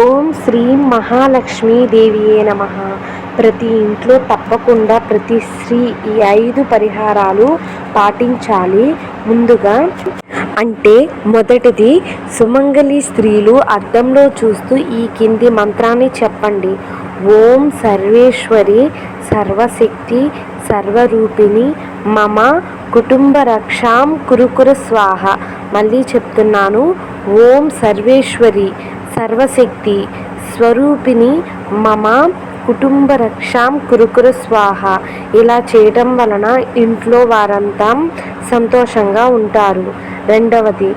ఓం శ్రీ మహాలక్ష్మీదేవియే నమ. ప్రతి ఇంట్లో తప్పకుండా ప్రతి స్త్రీ ఈ ఐదు పరిహారాలు పాటించాలి. ముందుగా అంటే మొదటిది సుమంగళి స్త్రీలు అద్దంలో చూస్తూ ఈ కింది మంత్రాన్ని చెప్పండి. ఓం సర్వేశ్వరి సర్వశక్తి సర్వరూపిణి మమ కుటుంబ రక్షాం కురుకుర స్వాహ. మళ్ళీ చెప్తున్నాను ఓం సర్వేశ్వరి సర్వశక్తి స్వరూపిణి మమ కుటుంబ రక్షాం కురుకుర స్వాహ. ఇలా చేయటం వలన ఇంట్లో వారంతా సంతోషంగా ఉంటారు. రెండవది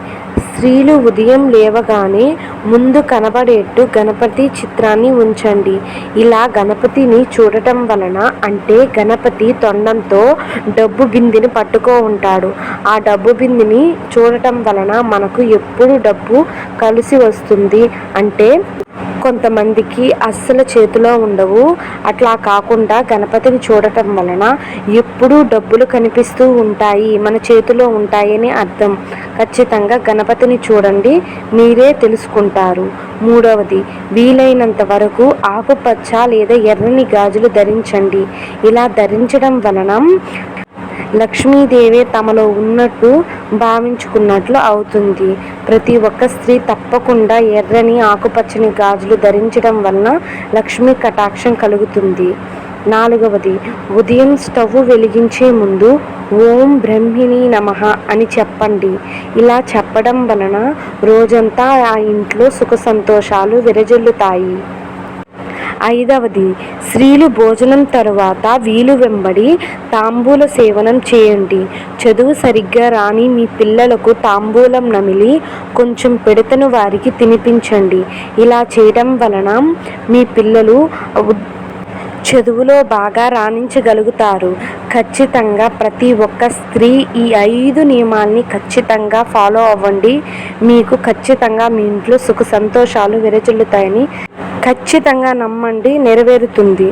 స్త్రీలు ఉదయం లేవగానే ముందు కనబడేట్టు గణపతి చిత్రాన్ని ఉంచండి. ఇలా గణపతిని చూడటం వలన అంటే గణపతి తొండంతో డబ్బు బిందెని పట్టుకో ఉంటాడు. ఆ డబ్బు బిందెని చూడటం వలన మనకు ఎప్పుడు డబ్బు కలిసి వస్తుంది అంటే కొంతమందికి అస్సలు చేతిలో ఉండవు. అట్లా కాకుండా గణపతిని చూడటం వలన ఎప్పుడూ డబ్బులు కనిపిస్తూ ఉంటాయి మన చేతిలో ఉంటాయని అర్థం. ఖచ్చితంగా గణపతిని చూడండి మీరే తెలుసుకుంటారు. మూడవది వీలైనంత వరకు ఆకుపచ్చ లేదా ఎర్రని గాజులు ధరించండి. ఇలా ధరించడం వలన లక్ష్మీదేవి తమలో ఉన్నట్టు భావించుకున్నట్లు అవుతుంది. ప్రతి ఒక్క స్త్రీ తప్పకుండా ఎర్రని ఆకుపచ్చని గాజులు ధరించడం వలన లక్ష్మీ కటాక్షం కలుగుతుంది. నాలుగవది ఉదయం స్టవ్ వెలిగించే ముందు ఓం బ్రహ్మిణి నమ అని చెప్పండి. ఇలా చెప్పడం వలన రోజంతా ఆ ఇంట్లో సుఖ సంతోషాలు విరజల్లుతాయి. ఐదవది స్త్రీలు భోజనం తరువాత వీలు వెంబడి తాంబూల సేవనం చేయండి. చదువు సరిగ్గా రాని మీ పిల్లలకు తాంబూలం నమిలి కొంచెం పెడతను వారికి తినిపించండి. ఇలా చేయడం వలన మీ పిల్లలు చదువులో బాగా రాణించగలుగుతారు. ఖచ్చితంగా ప్రతి ఒక్క స్త్రీ ఈ ఐదు నియమాల్ని ఖచ్చితంగా ఫాలో అవ్వండి. మీకు ఖచ్చితంగా మీ ఇంట్లో సుఖ సంతోషాలు విరచిల్లుతాయని ఖచ్చితంగా నమ్మండి నెరవేరుతుంది.